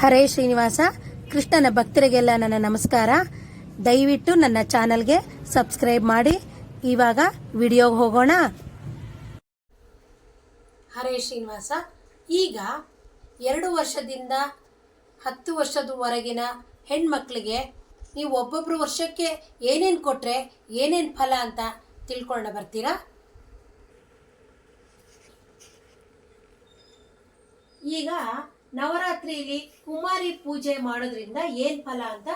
ಹರೇ ಶ್ರೀನಿವಾಸ, ಕೃಷ್ಣನ ಭಕ್ತರಿಗೆಲ್ಲ ನನ್ನ ನಮಸ್ಕಾರ. ದಯವಿಟ್ಟು ನನ್ನ ಚಾನಲ್ಗೆ ಸಬ್ಸ್ಕ್ರೈಬ್ ಮಾಡಿ. ಇವಾಗ ವಿಡಿಯೋಗೆ ಹೋಗೋಣ. ಹರೇ ಶ್ರೀನಿವಾಸ, ಈಗ ಎರಡು ವರ್ಷದಿಂದ ಹತ್ತು ವರ್ಷದವರೆಗಿನ ಹೆಣ್ಮಕ್ಳಿಗೆ ನೀವು ಒಬ್ಬೊಬ್ಬರು ವರ್ಷಕ್ಕೆ ಏನೇನು ಕೊಟ್ಟರೆ ಏನೇನು ಫಲ ಅಂತ ತಿಳ್ಕೊಂಡು ಬರ್ತೀರಾ? ಈಗ ನವರಾತ್ರಿಯಲ್ಲಿ ಕುಮಾರಿ ಪೂಜೆ ಮಾಡೋದ್ರಿಂದ ಏನ್ ಫಲ ಅಂತ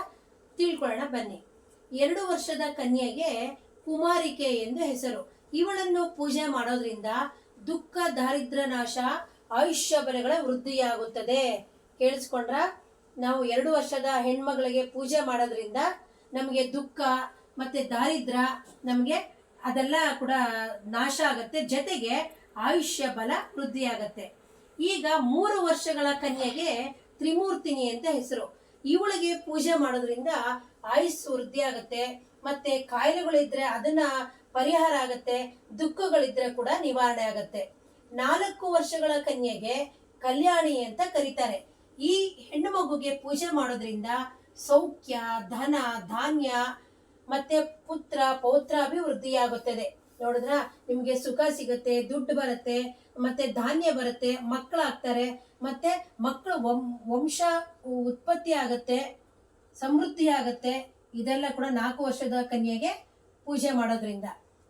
ತಿಳ್ಕೊಳ್ಳೋಣ ಬನ್ನಿ. ಎರಡು ವರ್ಷದ ಕನ್ಯೆಗೆ ಕುಮಾರಿಕೆ ಎಂದು ಹೆಸರು. ಇವಳನ್ನು ಪೂಜೆ ಮಾಡೋದ್ರಿಂದ ದುಃಖ, ದಾರಿದ್ರ ನಾಶ, ಆಯುಷ್ಯ ಬಲಗಳ ವೃದ್ಧಿಯಾಗುತ್ತದೆ. ಕೇಳಿಸ್ಕೊಂಡ್ರ? ನಾವು ಎರಡು ವರ್ಷದ ಹೆಣ್ಮಗಳಿಗೆ ಪೂಜೆ ಮಾಡೋದ್ರಿಂದ ನಮಗೆ ದುಃಖ ಮತ್ತೆ ದಾರಿದ್ರ ನಮಗೆ ಅದೆಲ್ಲ ಕೂಡ ನಾಶ ಆಗತ್ತೆ. ಜೊತೆಗೆ ಆಯುಷ್ಯ ಬಲ ವೃದ್ಧಿಯಾಗತ್ತೆ. ಈಗ ಮೂರು ವರ್ಷಗಳ ಕನ್ಯೆಗೆ ತ್ರಿಮೂರ್ತಿನಿ ಅಂತ ಹೆಸರು. ಇವಳಿಗೆ ಪೂಜೆ ಮಾಡೋದ್ರಿಂದ ಆಯುಸ್ಸು ವೃದ್ಧಿ ಆಗುತ್ತೆ, ಮತ್ತೆ ಕಾಯಿಲೆಗಳಿದ್ರೆ ಅದನ್ನ ಪರಿಹಾರ ಆಗತ್ತೆ, ದುಃಖಗಳಿದ್ರೆ ಕೂಡ ನಿವಾರಣೆ ಆಗತ್ತೆ. ನಾಲ್ಕು ವರ್ಷಗಳ ಕನ್ಯೆಗೆ ಕಲ್ಯಾಣಿ ಅಂತ ಕರೀತಾರೆ. ಈ ಹೆಣ್ಣು ಮಗುಗೆ ಪೂಜೆ ಮಾಡೋದ್ರಿಂದ ಸೌಖ್ಯ, ಧನ, ಧಾನ್ಯ, ಮತ್ತೆ ಪುತ್ರ ಪೌತ್ರ ಅಭಿವೃದ್ಧಿಯಾಗುತ್ತದೆ ನೋಡಿದ್ರ? ನಿಮಗೆ ಸುಖ ಸಿಗುತ್ತೆ, ದುಡ್ಡು ಬರುತ್ತೆ, ಮತ್ತೆ ಧಾನ್ಯ ಬರುತ್ತೆ, ಮಕ್ಕಳಾಗ್ತಾರೆ, ಮತ್ತೆ ಮಕ್ಕಳು ವಂಶ ಉತ್ಪತ್ತಿ ಆಗುತ್ತೆ, ಸಮೃದ್ಧಿ ಆಗುತ್ತೆ. ಇದೆಲ್ಲ ಕೂಡ ನಾಲ್ಕು ವರ್ಷದ ಕನ್ಯೆಗೆ ಪೂಜೆ ಮಾಡೋದ್ರಿಂದ.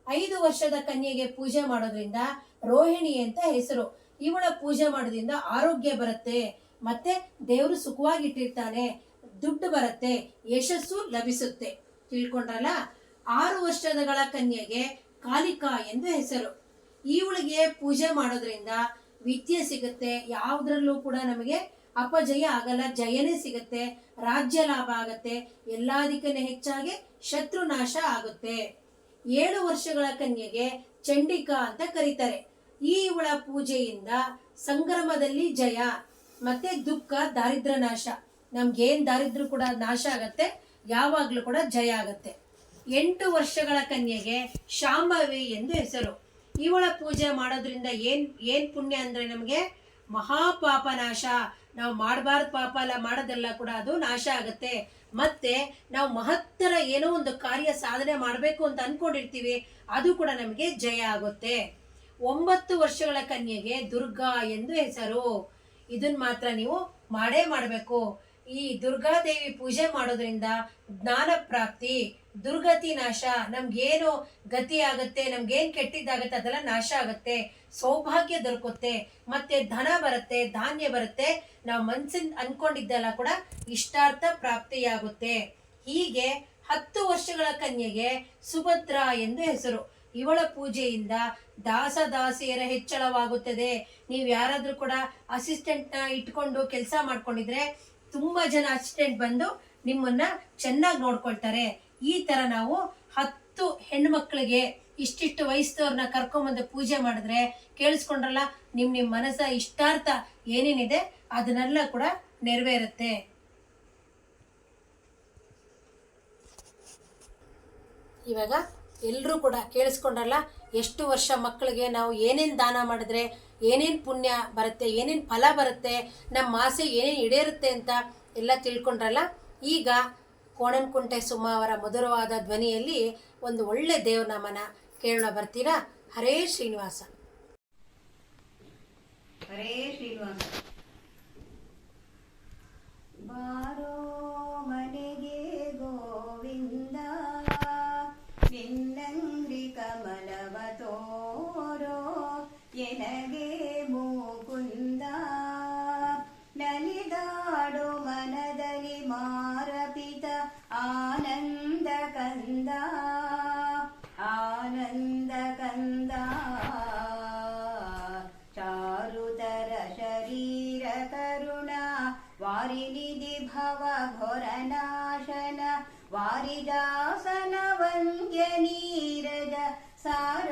ಐದು ವರ್ಷದ ಕನ್ಯೆಗೆ ಪೂಜೆ ಮಾಡೋದ್ರಿಂದ ರೋಹಿಣಿ ಅಂತ ಹೆಸರು. ಇವಳ ಪೂಜೆ ಮಾಡೋದ್ರಿಂದ ಆರೋಗ್ಯ ಬರುತ್ತೆ, ಮತ್ತೆ ದೇವರು ಸುಖವಾಗಿಟ್ಟಿರ್ತಾನೆ ದುಡ್ಡು ಬರುತ್ತೆ, ಯಶಸ್ಸು ಲಭಿಸುತ್ತೆ. ತಿಳ್ಕೊಂಡ್ರಲ್ಲ? ಆರು ವರ್ಷದಗಳ ಕನ್ಯೆಗೆ ಕಾಲಿಕಾ ಎಂದು ಹೆಸರು. ಇವಳಿಗೆ ಪೂಜೆ ಮಾಡೋದ್ರಿಂದ ವಿದ್ಯೆ ಸಿಗುತ್ತೆ. ಯಾವುದ್ರಲ್ಲೂ ಕೂಡ ನಮಗೆ ಅಪಜಯ ಆಗಲ್ಲ, ಜಯನೇ ಸಿಗುತ್ತೆ. ರಾಜ್ಯ ಲಾಭ ಆಗತ್ತೆ. ಎಲ್ಲದಕ್ಕಿಂತ ಹೆಚ್ಚಾಗಿ ಶತ್ರು ನಾಶ ಆಗುತ್ತೆ. ಏಳು ವರ್ಷಗಳ ಕನ್ಯೆಗೆ ಚಂಡಿಕಾ ಅಂತ ಕರೀತಾರೆ. ಈ ಇವಳ ಪೂಜೆಯಿಂದ ಸಂಗ್ರಮದಲ್ಲಿ ಜಯ, ಮತ್ತೆ ದುಃಖ ದಾರಿದ್ರ ನಾಶ. ನಮ್ಗೇನ್ ದಾರಿದ್ರ್ಯ ಕೂಡ ನಾಶ ಆಗತ್ತೆ, ಯಾವಾಗ್ಲೂ ಕೂಡ ಜಯ ಆಗತ್ತೆ. ಎಂಟು ವರ್ಷಗಳ ಕನ್ಯೆಗೆ ಶಾಂಭವಿ ಎಂದು ಹೆಸರು. ಇವಳ ಪೂಜೆ ಮಾಡೋದ್ರಿಂದ ಏನ್ ಏನ್ ಪುಣ್ಯ ಅಂದ್ರೆ ನಮಗೆ ಮಹಾಪಾಪ ನಾಶ. ನಾವು ಮಾಡಬಾರ್ದು ಪಾಪ ಎಲ್ಲ ಮಾಡೋದೆಲ್ಲ ಕೂಡ ಅದು ನಾಶ ಆಗುತ್ತೆ. ಮತ್ತೆ ನಾವು ಮಹತ್ತರ ಏನೋ ಒಂದು ಕಾರ್ಯ ಸಾಧನೆ ಮಾಡಬೇಕು ಅಂತ ಅನ್ಕೊಂಡಿರ್ತೀವಿ, ಅದು ಕೂಡ ನಮಗೆ ಜಯ ಆಗುತ್ತೆ. ಒಂಬತ್ತು ವರ್ಷಗಳ ಕನ್ಯೆಗೆ ದುರ್ಗಾ ಎಂದು ಹೆಸರು. ಇದನ್ನ ಮಾತ್ರ ನೀವು ಮಾಡೇ ಮಾಡಬೇಕು. ಈ ದುರ್ಗಾದೇವಿ ಪೂಜೆ ಮಾಡೋದ್ರಿಂದ ಜ್ಞಾನ ಪ್ರಾಪ್ತಿ. ದುರ್ಗತಿ ನಾಶ. ನಮ್ಗೇನು ಗತಿ ಆಗುತ್ತೆ, ನಮ್ಗೇನ್ ಕೆಟ್ಟಿದ್ದಾಗತ್ತೆ, ಅದೆಲ್ಲ ನಾಶ ಆಗತ್ತೆ. ಸೌಭಾಗ್ಯ ದೊರಕುತ್ತೆ. ಮತ್ತೆ ಧನ ಬರುತ್ತೆ, ಧಾನ್ಯ ಬರುತ್ತೆ. ನಾವು ಮನ್ಸಿನ ಅನ್ಕೊಂಡಿದ್ದೆಲ್ಲ ಕೂಡ ಇಷ್ಟಾರ್ಥ ಪ್ರಾಪ್ತಿಯಾಗುತ್ತೆ. ಹೀಗೆ ಹತ್ತು ವರ್ಷಗಳ ಕನ್ಯೆಗೆ ಸುಭದ್ರ ಎಂದು ಹೆಸರು. ಇವಳ ಪೂಜೆಯಿಂದ ದಾಸ ದಾಸಿಯರ ಹೆಚ್ಚಳವಾಗುತ್ತದೆ. ನೀವು ಯಾರಾದ್ರೂ ಕೂಡ ಅಸಿಸ್ಟೆಂಟ್ನ ಇಟ್ಕೊಂಡು ಕೆಲಸ ಮಾಡ್ಕೊಂಡಿದ್ರೆ ತುಂಬಾ ಜನ ಅಸಿಸ್ಟೆಂಟ್ ಬಂದು ನಿಮ್ಮನ್ನ ಚೆನ್ನಾಗಿ ನೋಡ್ಕೊಳ್ತಾರೆ. ಈ ತರ ನಾವು ಹತ್ತು ಹೆಣ್ಮಕ್ಳಿಗೆ ಇಷ್ಟಿಷ್ಟು ವಯಸ್ಸವ್ರನ್ನ ಕರ್ಕೊಂಬಂದು ಪೂಜೆ ಮಾಡಿದ್ರೆ ಕೇಳಿಸ್ಕೊಂಡ್ರಲ್ಲ, ನಿಮ್ ನಿಮ್ ಮನಸ್ಸ ಇಷ್ಟಾರ್ಥ ಏನೇನಿದೆ ಅದನ್ನೆಲ್ಲ ಕೂಡ ನೆರವೇರುತ್ತೆ. ಇವಾಗ ಎಲ್ಲರೂ ಕೂಡ ಕೇಳಿಸ್ಕೊಂಡ್ರಲ್ಲ, ಎಷ್ಟು ವರ್ಷ ಮಕ್ಕಳಿಗೆ ನಾವು ಏನೇನು ದಾನ ಮಾಡಿದ್ರೆ, ಏನೇನು ಪುಣ್ಯ ಬರುತ್ತೆ, ಏನೇನು ಫಲ ಬರುತ್ತೆ ನಮ್ಮ ಆಸೆ ಏನೇನು ಈಡೇರುತ್ತೆ ಅಂತ ಎಲ್ಲ ತಿಳ್ಕೊಂಡ್ರಲ್ಲ, ಈಗ ಕೋಣನ್ಕುಂಟೆ ಸುಮ್ಮ ಅವರ ಮಧುರವಾದ ಧ್ವನಿಯಲ್ಲಿ ಒಂದು ಒಳ್ಳೆ ದೇವನಾಮನ ಕೇಳೋಣ ಬರ್ತೀರಾ? ಹರೇ ಶ್ರೀನಿವಾಸ. ಹರೇ ಶ್ರೀನಿವಾಸ. ವಾರಿನಿಧಿ ಭವ ಘೋರನಾಶನ ವಾರಿದಾಸನ ವಂದ್ಯ ನೀರಜ ಸಾರ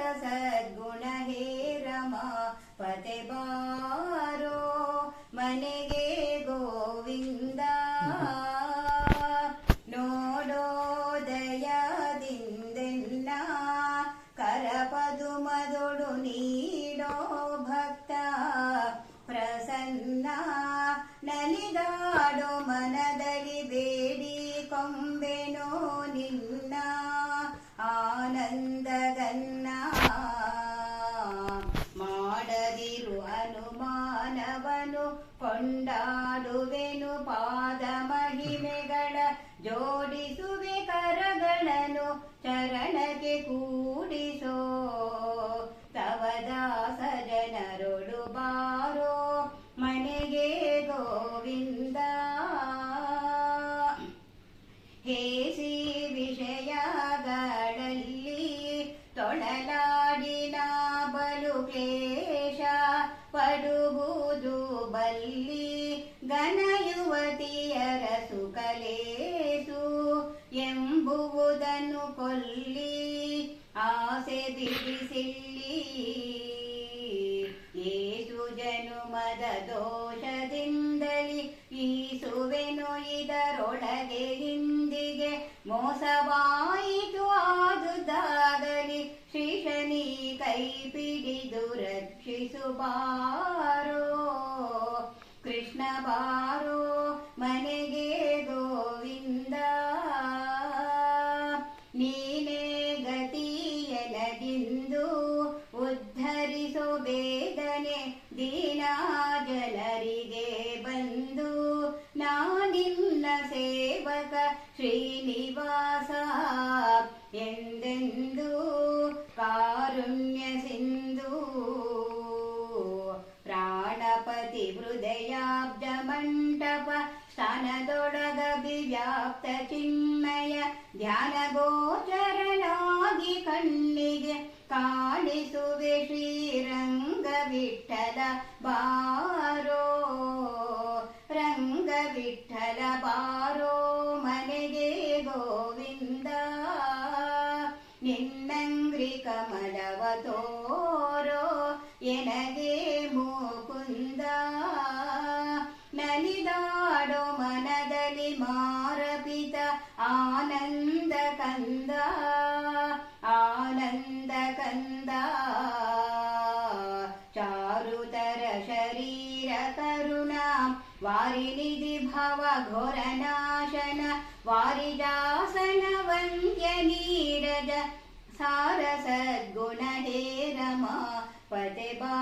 ನೀಡೋ ಭಕ್ತ 茅山 ಸೇವಕ ಶ್ರೀನಿವಾಸ ಎಂದೆಂದು ಕಾರುಣ್ಯ ಸಿಂಧು ಪ್ರಾಣಪತಿ ಹೃದಯಾಬ್ಜ ಮಂಟಪ ಸ್ಥಾನದೊಳಗ ವ್ಯಾಪ್ತ ಚಿನ್ಮಯ ಧ್ಯಾನ ಗೋಚರನಾಗಿ ಕಣ್ಣಿಗೆ ಕಾಣಿಸುವೆ ಶ್ರೀರಂಗ ವಿಠಲ ಬಾರೋ ರಂಗ ವಿಠಲ ನಲಿದಾಡೋ ಮನದಲ್ಲಿ ಮಾರಪಿತ ಆನಂದ ಕಂದ ಆನಂದ ಕಂದ ಚಾರುತರ ಶರೀರ ಕರುಣ ವಾರಿನಿಧಿ ಭವ ಘೋರ ನಾಶನ ವಾರಿಜಾಸನ ವಂದ್ಯ ನೀರಜ ಸಾರ ಸದ್ಗುಣ ಹೇ ರಮ ಪತೆ ಬಾ